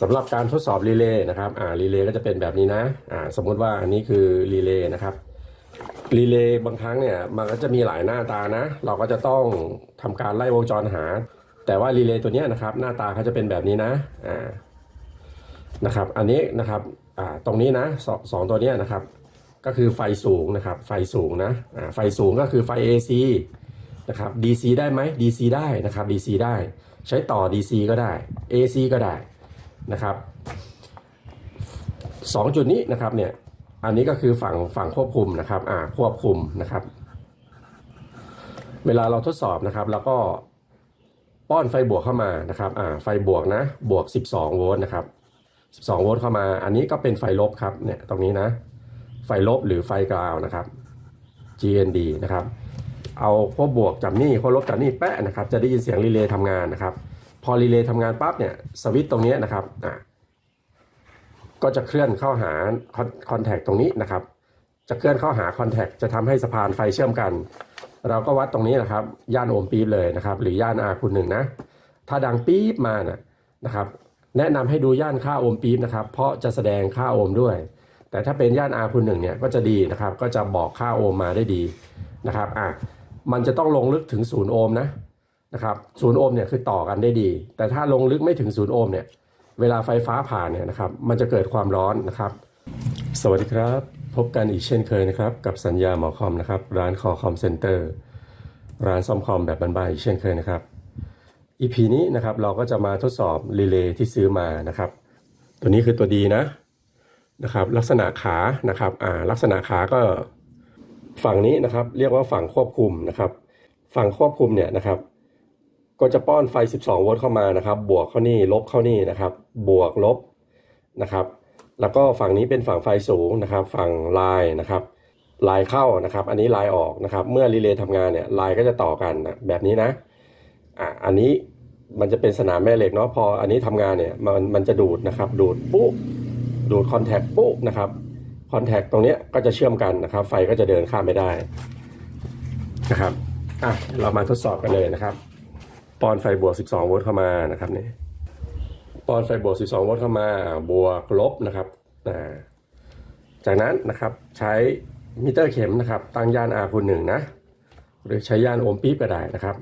สำหรับการทดสอบรีเลย์นะครับอ่ารีเลย์ก็จะเป็นแบบนี้นะอ่าสมมุติว่าอันนี้คือรีเลย์นะครับรีเลย์บางครั้งเนี่ยมันก็จะมีหลายหน้าตานะ เราก็จะต้องทำการไล่วงจรหา แต่ว่ารีเลย์ตัวนี้นะครับ หน้าตาเขาจะเป็นแบบนี้นะอ่านะครับ อันนี้นะครับอ่าตรงนี้นะสองสองตัวนี้นะครับ ก็คือไฟสูงนะครับ ไฟสูงนะอ่าไฟสูงก็คือไฟ AC นะครับ DC ได้ไหม DC ได้นะครับ DC ได้ ใช้ต่อ DC ก็ได้ AC ก็ได้ นะครับสองจุดนี้นะครับเนี่ยอันนี้ก็คือฝั่งฝั่งควบคุมนะครับอ่าควบคุมนะครับ เวลาเราทดสอบนะครับ แล้วก็ป้อนไฟบวกเข้ามานะครับอ่าไฟบวกนะบวก 12 โวลต์นะครับ 12 โวลต์เข้ามา อันนี้ก็เป็นไฟลบครับเนี่ยตรงนี้นะ ไฟลบหรือไฟกราวนะครับ GND นะครับ เอาขั้วบวกจับนี่ขั้วลบจับนี่แปะนะครับ จะได้ยินเสียงรีเลย์ทำงานนะครับ พอรีเลย์ทำงานปั๊บเนี่ยสวิตช์ตรงนี้นะครับอะก็จะเคลื่อนเข้าหาคอนแทคตรงนี้นะครับ จะเคลื่อนเข้าหาคอนแทคจะทำให้สะพานไฟเชื่อมกัน เราก็วัดตรงนี้นะครับ ย่านโอห์มปี๊บเลยนะครับ หรือย่านอาคูณหนึ่งนะ ถ้าดังปี๊บมานะนะครับ แนะนำให้ดูย่านค่าโอห์มปี๊บนะครับ เพราะจะแสดงค่าโอห์มด้วย แต่ถ้าเป็นย่านอาคูณหนึ่งเนี่ยก็จะดีนะครับ ก็จะบอกค่าโอห์มมาได้ดีนะครับ อะ มันจะต้องลงลึกถึงศูนย์โอห์มนะ นะครับศูนย์โอห์มเนี่ยคือต่อกันได้ดี แต่ถ้าลงลึกไม่ถึงศูนย์โอห์มเนี่ยเวลาไฟฟ้าผ่านเนี่ยนะครับมันจะเกิดความร้อนนะครับ สวัสดีครับ พบกันอีกเช่นเคยนะครับ กับสัญญาหมอคอมนะครับ ร้านคอคอมเซ็นเตอร์ร้านซ่อมคอมแบบบ้านๆอีกเช่นเคยนะครับ EP นี้นะครับเราก็จะมาทดสอบรีเลย์ที่ซื้อมานะครับ ตัวนี้คือตัวดีนะนะครับ ลักษณะขานะครับอ่าลักษณะขาก็ฝั่งนี้นะครับ เรียกว่าฝั่งควบคุมนะครับ ฝั่งควบคุมเนี่ยนะครับ ก็จะป้อนไฟ 12 โวลต์เข้ามานะครับ บวกเข้านี่ลบเข้านี่นะครับ บวกลบนะครับ แล้วก็ฝั่งนี้เป็นฝั่งไฟสูงนะครับ ฝั่งลายนะครับลายเข้านะครับ อันนี้ลายออกนะครับ เมื่อรีเลย์ทำงานเนี่ยลายก็จะต่อกันนะแบบนี้นะอะอันนี้มันจะเป็นสนามแม่เหล็กเนาะพออันนี้ทำงานเนี่ยมันมันจะดูดนะครับ ดูดปุ๊บดูดคอนแทคปุ๊บนะครับคอนแทคตรงเนี้ยก็จะเชื่อมกันนะครับ ไฟก็จะเดินข้ามไม่ได้นะครับอะเรามาทดสอบกันเลยนะครับ ปอนไฟบวก 12 โวลต์เข้ามานะครับนี่ปอนไฟบวก 12 โวลต์เข้ามาบวกลบนะครับจากนั้นนะครับใช้มิเตอร์เข็มนะครับ ตั้งย่าน R คูณหนึ่งนะ หรือใช้ย่านโอห์มปี๊บก็ได้นะครับ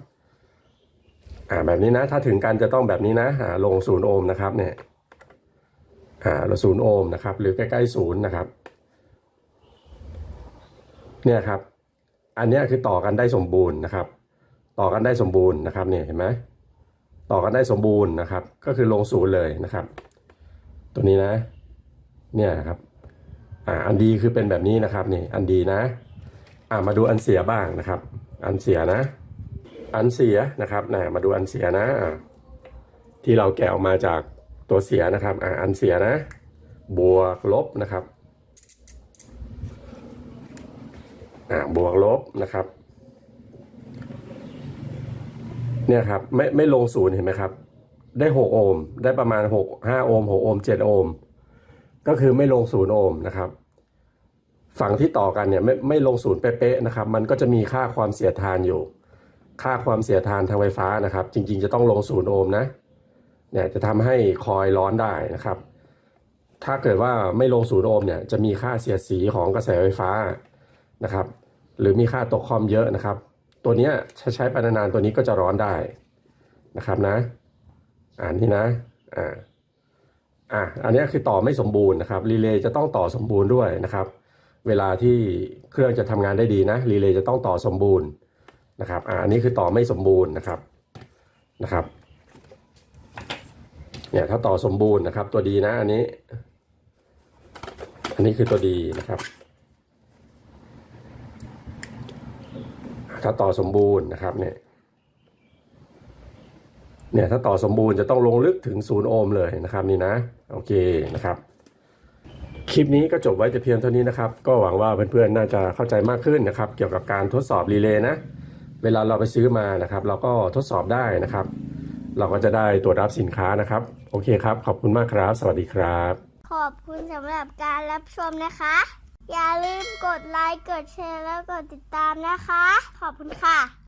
อ่าแบบนี้นะถ้าถึงกันจะต้องแบบนี้นะอ่าลงศูนย์โอห์มนะครับเนี่ยอ่าเราศูนย์โอห์มนะครับ หรือใกล้ๆศูนย์นะครับเนี่ยครับ อันนี้คือต่อกันได้สมบูรณ์นะครับ ต่อกันได้สมบูรณ์นะครับเนี่ยเห็นไหมต่อกันได้สมบูรณ์นะครับ ก็คือลงศูนย์เลยนะครับ ตัวนี้นะเนี่ยครับอ่าอันดีคือเป็นแบบนี้นะครับนี่อันดีนะอ่ามาดูอันเสียบ้างนะครับ อันเสียนะ อันเสียนะครับนะมาดูอันเสียนะอ่าที่เราแกะออกมาจากตัวเสียนะครับอ่าอันเสียนะ บวกลบนะครับอ่าบวกลบนะครับ เนี่ยครับไม่ไม่ลงศูนย์เห็นไหมครับ ได้หกโอห์มได้ประมาณหกห้าโอห์มหกโอห์มเจ็ดโอห์มก็คือไม่ลงศูนย์โอห์มนะครับ ฝั่งที่ต่อกันเนี่ยไม่ไม่ลงศูนย์เป๊ะๆนะครับ มันก็จะมีค่าความเสียดทานอยู่ ค่าความเสียดทานทางไฟฟ้านะครับ จริง ๆ จะต้องลงศูนย์โอห์มนะเนี่ยจะทำให้คอยล์ร้อนได้นะครับ ถ้าเกิดว่าไม่ลงศูนย์โอห์มเนี่ยจะมีค่าเสียดสีของกระแสไฟฟ้านะครับ หรือมีค่าตกคอมเยอะนะครับ ตัวนี้ยถ้ใช้ไปนานๆตัวนี้ก็จะร้อนได้นะครับนะ อ่านนี่นะ อ่า อะอันนี้คือต่อไม่สมบูรณ์นะครับรีเลย์จะต้องต่อสมบูรณ์ด้วยนะครับ เวลาที่เครื่องจะทำงานได้ดีนะรีเลย์จะต้องต่อสมบูรณ์นะครับอ่าอันนี้คือต่อไม่สมบูรณ์นะครับนะครับเนี่ยถ้าต่อสมบูรณ์นะครับ ตัวดีนะอันนี้ อันนี้คือตัวดีนะครับ ถ้าต่อสมบูรณ์นะครับเนี่ยเนี่ยถ้าต่อสมบูรณ์จะต้องลงลึกถึงศูนย์โอห์มเลยนะครับนี่นะโอเคนะครับ คลิปนี้ก็จบไว้แต่เพียงเท่านี้นะครับ ก็หวังว่าเพื่อนๆน่าจะเข้าใจมากขึ้นนะครับ เกี่ยวกับการทดสอบรีเลย์นะ เวลาเราไปซื้อมานะครับ เราก็ทดสอบได้นะครับ เราก็จะได้ตรวจรับสินค้านะครับ โอเคครับ ขอบคุณมากครับ สวัสดีครับ ขอบคุณสำหรับการรับชมนะคะ อย่าลืมกดไลค์ กดแชร์ แล้วกดติดตามนะคะ ขอบคุณค่ะ